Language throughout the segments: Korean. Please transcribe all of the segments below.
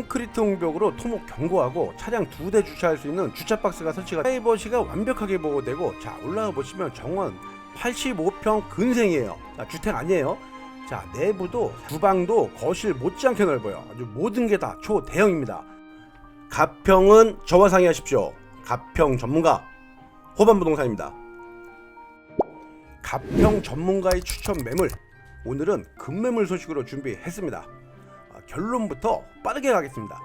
콘크리트 홍벽으로 토목 견고하고 차량 두 대 주차할 수 있는 주차 박스가 설치가 프라이버시가 완벽하게 보호되고 자 올라가 보시면 정원 85평 근생이에요. 자, 주택 아니에요. 자 내부도 주방도 거실 못지않게 넓어요. 아주 모든 게 다 초대형입니다. 가평은 저와 상의하십시오. 가평 전문가 호반부동산입니다. 가평 전문가의 추천 매물 오늘은 급매물 소식으로 준비했습니다. 아, 결론부터 빠르게 가겠습니다.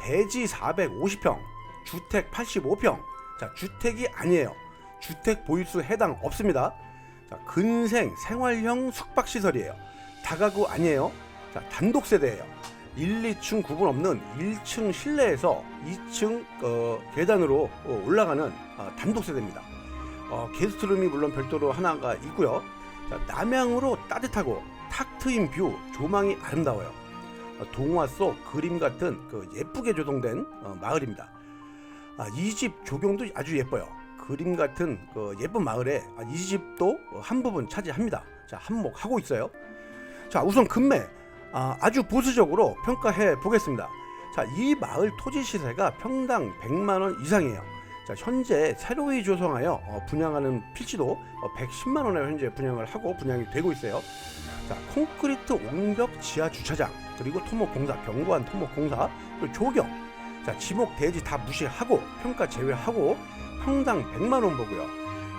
대지 450평, 주택 85평. 자, 주택이 아니에요. 주택 보유수 해당 없습니다. 자, 근생 생활형 숙박 시설이에요. 다가구 아니에요. 자, 단독 세대예요. 1, 2층 구분 없는 1층 실내에서 2층 어, 계단으로 어, 올라가는 어, 단독 세대입니다. 어, 게스트룸이 물론 별도로 하나가 있고요. 자, 남향으로 따뜻하고 탁 트인 뷰, 조망이 아름다워요. 어, 동화 속 그림 같은 그 예쁘게 조성된 어, 마을입니다. 아, 이집 조경도 아주 예뻐요. 그림 같은 그 예쁜 마을에 아, 이 집도 어, 한 부분 차지합니다. 자, 한몫하고 있어요. 자, 우선 금매 아, 아주 보수적으로 평가해 보겠습니다. 자, 이 마을 토지 시세가 평당 100만 원 이상이에요. 자, 현재 새로이 조성하여 어, 분양하는 필지도 어, 110만 원에 현재 분양을 하고 분양이 되고 있어요. 자, 콘크리트 옹벽 지하 주차장 그리고 토목공사 견고한 토목공사 그리고 조경. 자 지목 대지 다 무시하고 평가 제외하고 평당 100만 원 보고요.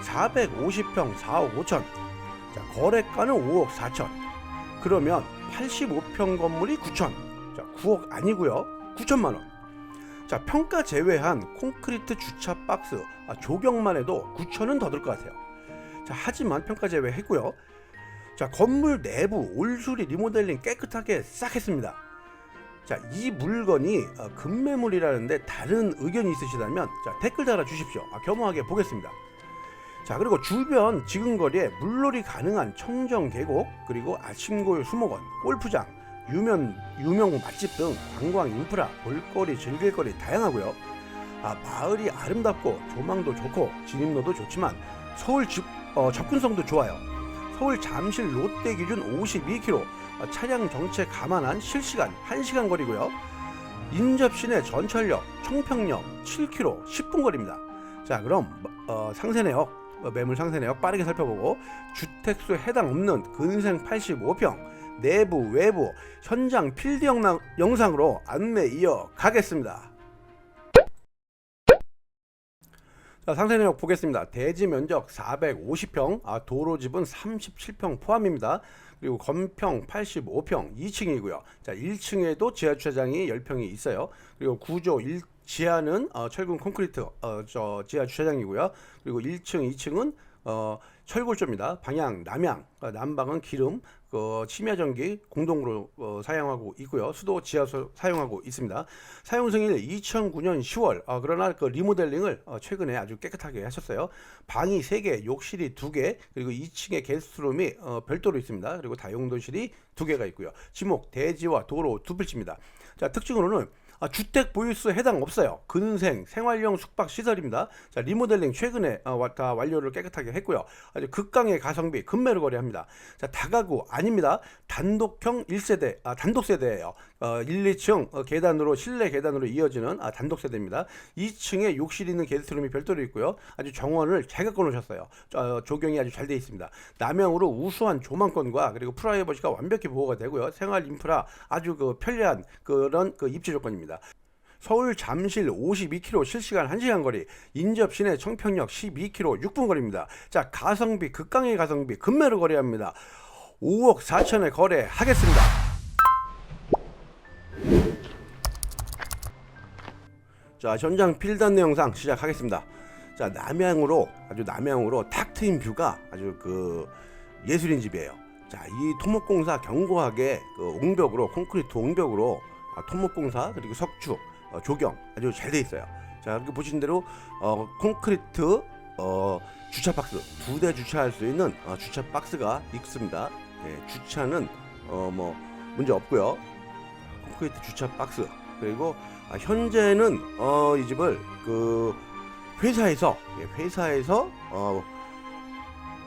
450평 4억 5천. 자 거래가는 5억 4천. 그러면 85평 건물이 9천. 자 9억 아니고요. 9천만 원 자 평가 제외한 콘크리트 주차 박스 아, 조경만 해도 9천은 더 들 것 같아요. 자 하지만 평가 제외했고요 자 건물 내부 올수리 리모델링 깨끗하게 싹 했습니다. 자 이 물건이 어, 급매물이라는데 다른 의견이 있으시다면 자 댓글 달아 주십시오. 아, 겸허하게 보겠습니다. 자 그리고 주변 지근거리에 물놀이 가능한 청정 계곡 그리고 아침고요 수목원 골프장 유명 유명 맛집 등 관광 인프라 볼거리 즐길거리 다양하고요. 아 마을이 아름답고 조망도 좋고 진입로도 좋지만 서울 집 어, 접근성도 좋아요. 서울 잠실 롯데 기준 52km 어, 차량 정체 감안한 실시간 1시간 거리고요. 인접 시내 전철역 청평역 7km 10분 거리입니다. 자 그럼 어, 상세 내역 어, 매물 상세 내역 빠르게 살펴보고 주택수 해당 없는 근생 85평 내부 외부 현장 필드 영상, 영상으로 안내 이어 가겠습니다. 자, 상세 내역 보겠습니다. 대지 면적 450평, 아, 도로집은 37평 포함입니다. 그리고 건평 85평, 2층이고요. 자, 1층에도 지하 주차장이 10평이 있어요. 그리고 구조 1 지하는 어, 철근 콘크리트 어, 저 지하 주차장이고요. 그리고 1층, 2층은 어, 철골조입니다. 방향 남향, 어, 남방은 기름, 그 침야 전기 공동으로 어, 사용하고 있고요. 수도 지하수 사용하고 있습니다. 사용 승일 2009년 10월. 어, 그러나 그 리모델링을 어, 최근에 아주 깨끗하게 하셨어요. 방이 3개, 욕실이 2개, 그리고 2층에 게스트룸이 어, 별도로 있습니다. 그리고 다용도실이 2개가 있고요. 지목 대지와 도로 두 필지입니다. 자, 특징으로는 아, 주택 보유수 해당 없어요. 근생 생활용 숙박 시설입니다. 자, 리모델링 최근에 어, 와- 다 완료를 깨끗하게 했고요. 아주 극강의 가성비 금매를 거래합니다. 자, 다가구 아닙니다. 단독형 1세대 아, 단독 세대예요. 어, 1, 2층 어, 계단으로 실내 계단으로 이어지는 아, 단독 세대입니다. 2층에 욕실 있는 게스트룸이 별도로 있고요. 아주 정원을 잘 갖고 놓으셨어요. 어, 조경이 아주 잘 돼 있습니다. 남향으로 우수한 조망권과 그리고 프라이버시가 완벽히 보호가 되고요. 생활 인프라 아주 그 편리한 그런 그 입지 조건입니다. 서울 잠실 52km 실시간 1시간 거리, 인접 시내 청평역 12km 6분 거리입니다. 자, 가성비 극강의 가성비 금매로 거래합니다. 5억 4천에 거래하겠습니다. 자, 현장 필단내 영상 시작하겠습니다. 자, 남향으로 아주 남향으로 탁 트인 뷰가 아주 그 예술인 집이에요. 자, 이 토목공사 견고하게 그 옹벽으로 콘크리트 옹벽으로 아, 토목공사 그리고 석축 어, 조경 아주 잘 돼 있어요. 자, 이렇게 보신 대로 어, 콘크리트 어, 주차 박스 두 대 주차할 수 있는 어, 주차 박스가 있습니다. 예, 주차는 어, 뭐 문제 없고요. 콘크리트 주차 박스 그리고 아, 현재는 어, 이 집을 그 회사에서 예, 회사에서 어,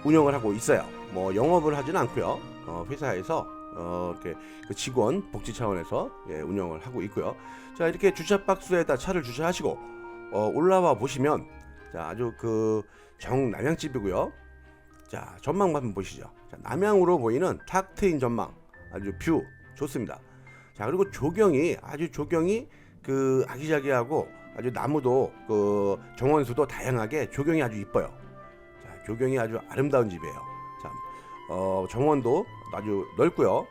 운영을 하고 있어요. 뭐 영업을 하지는 않고요. 어, 회사에서 어, 이렇게 그 직원 복지 차원에서 예, 운영을 하고 있고요. 자 이렇게 주차 박스에다 차를 주차하시고 어, 올라와 보시면 자 아주 그 정남향집이고요. 자 전망 한번 보시죠. 자, 남향으로 보이는 탁 트인 전망 아주 뷰 좋습니다. 자 그리고 조경이 아주 조경이 그 아기자기하고 아주 나무도 그 정원수도 다양하게 조경이 아주 이뻐요. 자 조경이 아주 아름다운 집이에요. 자 어, 정원도 아주 넓고요.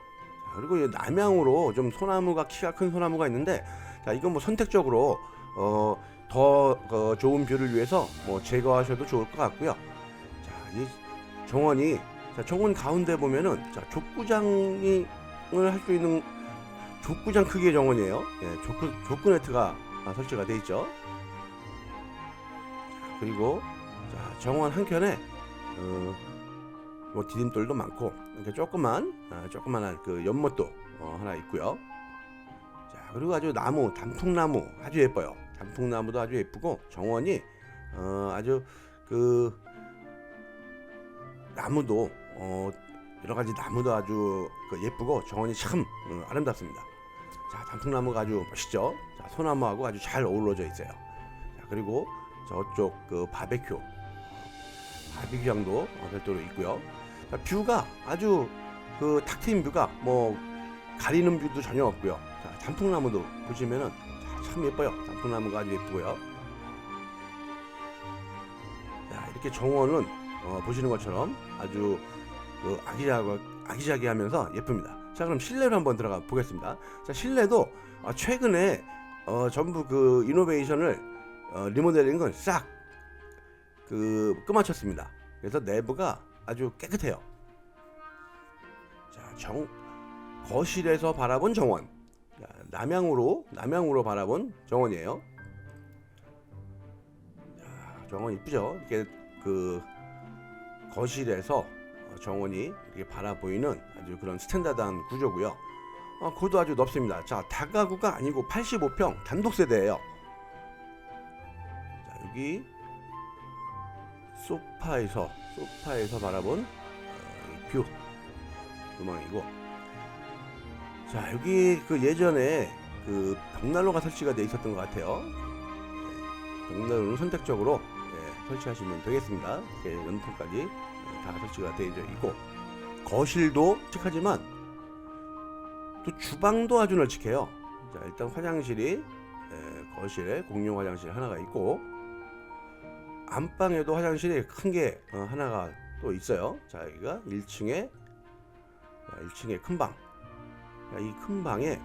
자, 그리고 이 남향으로 좀 소나무가 키가 큰 소나무가 있는데 자 이건 뭐 선택적으로 어, 더 어, 좋은 뷰를 위해서 뭐 제거하셔도 좋을 것 같고요. 자이 정원이 자, 정원 가운데 보면은 자, 족구장이 할수 있는 족구장 크기의 정원이에요. 예, 족구 족구 네트가 아, 설치가 돼 있죠. 자, 그리고 자, 정원 한 켠에 어, 뭐 디딤돌도 많고 이렇게 조그만 아, 조그만한 그 연못도 어, 하나 있고요. 자 그리고 아주 나무 단풍나무 아주 예뻐요. 단풍나무도 아주 예쁘고 정원이 어, 아주 그 나무도 어, 여러 가지 나무도 아주 그 예쁘고 정원이 참 어, 아름답습니다. 자 단풍나무가 아주 멋있죠. 자 소나무하고 아주 잘 어우러져 있어요. 자 그리고 저쪽 그 바베큐 바비큐장도 어, 별도로 있고요. 자, 뷰가 아주 그 탁 트인 뷰가 뭐 가리는 뷰도 전혀 없고요. 자, 단풍나무도 보시면은 자, 참 예뻐요. 단풍나무가 아주 예쁘고요. 자, 이렇게 정원은 어, 보시는 것처럼 아주 그 아기자기, 아기자기하면서 예쁩니다. 자, 그럼 실내로 한번 들어가 보겠습니다. 자, 실내도 어, 최근에 어, 전부 그 이노베이션을 어, 리모델링 건싹 그 끝마쳤습니다. 그래서 내부가 아주 깨끗해요. 자, 정 거실에서 바라본 정원. 자, 남향으로 남향으로 바라본 정원이에요. 자, 정원 이쁘죠? 이렇게 그 거실에서 어, 정원이 이렇게 바라보이는 아주 그런 스탠다드한 구조고요. 어, 고도 아주 높습니다. 자, 다가구가 아니고 85평 단독 세대예요. 자, 여기 소파에서 소파에서 바라본 어, 뷰. 음악이고. 자 여기 그 예전에 그 벽난로가 설치가 돼 있었던 것 같아요. 네, 벽난로는 선택적으로 네, 설치하시면 되겠습니다. 이렇게 연통까지 네, 다 설치가 되어 있고. 거실도 칙하지만 또 주방도 아주 널찍해요. 자 일단 화장실이 네, 거실에 공용 화장실 하나가 있고 안방에도 화장실이 큰 게 하나가 또 있어요. 자, 여기가 1층에 1층에 큰 방. 이 큰 방에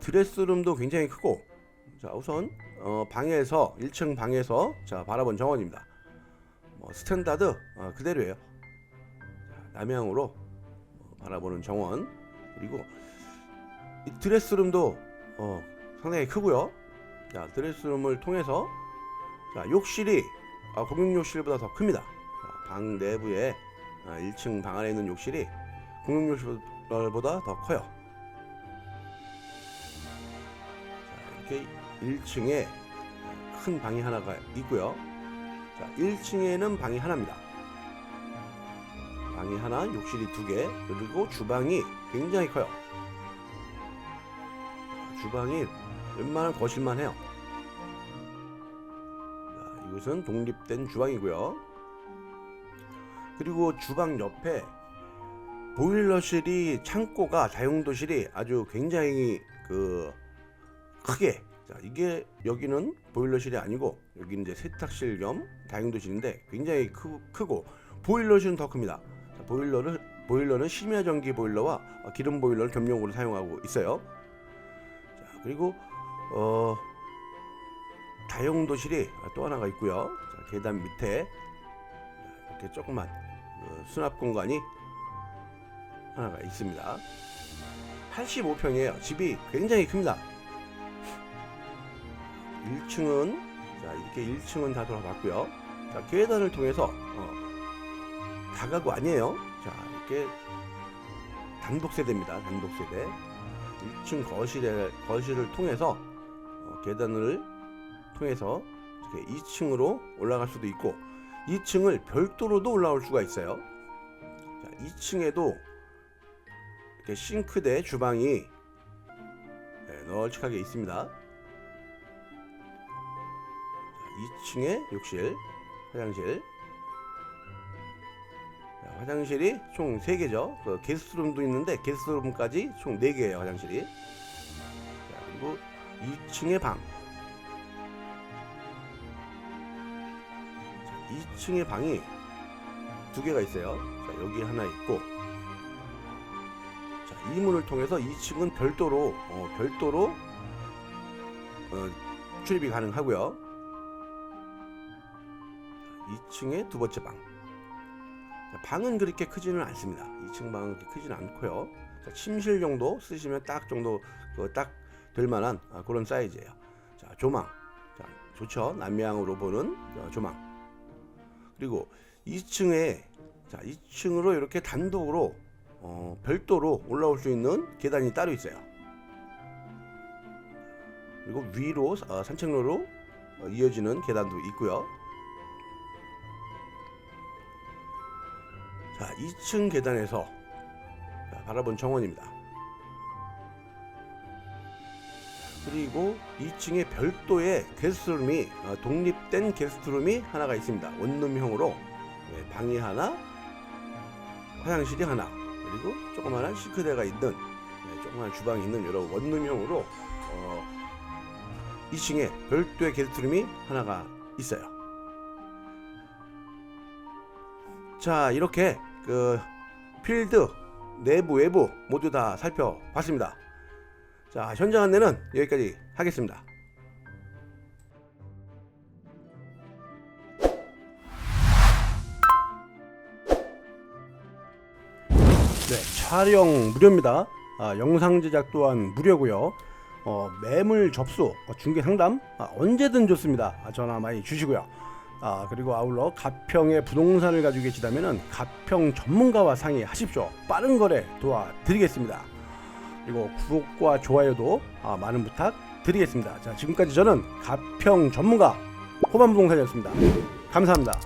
드레스룸도 굉장히 크고 자, 우선 어, 방에서 1층 방에서 자, 바라본 정원입니다. 뭐 스탠다드 어, 그대로예요. 자, 남향으로 어, 바라보는 정원. 그리고 이 드레스룸도 어, 상당히 크고요. 자, 드레스룸을 통해서 자, 욕실이 아, 공용 욕실보다 더 큽니다. 자, 방 내부에 아, 1층 방 안에 있는 욕실이 공용 욕실보다 더 커요. 자, 이렇게 1층에 큰 방이 하나가 있고요. 자, 1층에는 방이 하나입니다. 방이 하나, 욕실이 두 개, 그리고 주방이 굉장히 커요. 자, 주방이 웬만한 거실만 해요. 자, 이것은 독립된 주방이고요. 그리고 주방 옆에 보일러실이 창고가 다용도실이 아주 굉장히 그 크게 자 이게 여기는 보일러실이 아니고 여기는 이제 세탁실 겸 다용도실인데 굉장히 크, 크고 보일러실은 더 큽니다. 자, 보일러를 보일러는 심야 전기 보일러와 기름 보일러를 겸용으로 사용하고 있어요. 자 그리고 어 다용도실이 또 하나가 있고요. 자, 계단 밑에 이렇게 조그만 그 수납 공간이 하나가 있습니다. 85평이에요. 집이 굉장히 큽니다. 1층은 자 이렇게 1층은 다 돌아봤고요. 자 계단을 통해서 어, 다가구 아니에요. 자 이렇게 단독 세대입니다. 단독 세대. 1층 거실에 거실을 통해서 어, 계단을 통해서 이렇게 2층으로 올라갈 수도 있고 2층을 별도로도 올라올 수가 있어요. 자, 2층에도 이렇게 싱크대 주방이 네, 널찍하게 있습니다. 자, 2층에 욕실, 화장실. 자, 화장실이 총 3개죠. 그 게스트룸도 있는데 게스트룸까지 총 4개예요, 화장실이. 자, 그리고 2층에 방. 2층에 방이 두 개가 있어요. 자, 여기 하나 있고. 자, 이 문을 통해서 2층은 별도로 어, 별도로 어, 출입이 가능하고요. 2층의 두 번째 방. 자, 방은 그렇게 크지는 않습니다. 2층 방은 그렇게 크지는 않고요. 자, 침실 정도 쓰시면 딱 정도 그 딱될 만한 아, 그런 사이즈예요. 자, 조망. 자, 좋죠. 남향으로 보는 어, 조망. 그리고 2층에 자, 2층으로 이렇게 단독으로 어, 별도로 올라올 수 있는 계단이 따로 있어요. 그리고 위로 어, 산책로로 어, 이어지는 계단도 있고요. 자, 2층 계단에서 자, 바라본 정원입니다. 그리고 2층에 별도의 게스트룸이 어, 독립된 게스트룸이 하나가 있습니다. 원룸형으로 네, 방이 하나, 화장실이 하나, 그리고 조그마한 싱크대가 있는 네, 조그마한 주방이 있는 이런 원룸형으로 어, 2층에 별도의 게스트룸이 하나가 있어요. 자 이렇게 그 필드 내부 외부 모두 다 살펴봤습니다. 자 현장 안내는 여기까지 하겠습니다. 네 촬영 무료입니다. 아, 영상 제작 또한 무료고요. 어, 매물 접수, 어, 중개 상담 아, 언제든 좋습니다. 아, 전화 많이 주시고요. 아, 그리고 아울러 가평에 부동산을 가지고 계시다면 가평 전문가와 상의하십시오. 빠른 거래 도와드리겠습니다. 그리고 구독과 좋아요도 아, 많은 부탁 드리겠습니다. 자, 지금까지 저는 가평 전문가 호반부동산이었습니다. 감사합니다.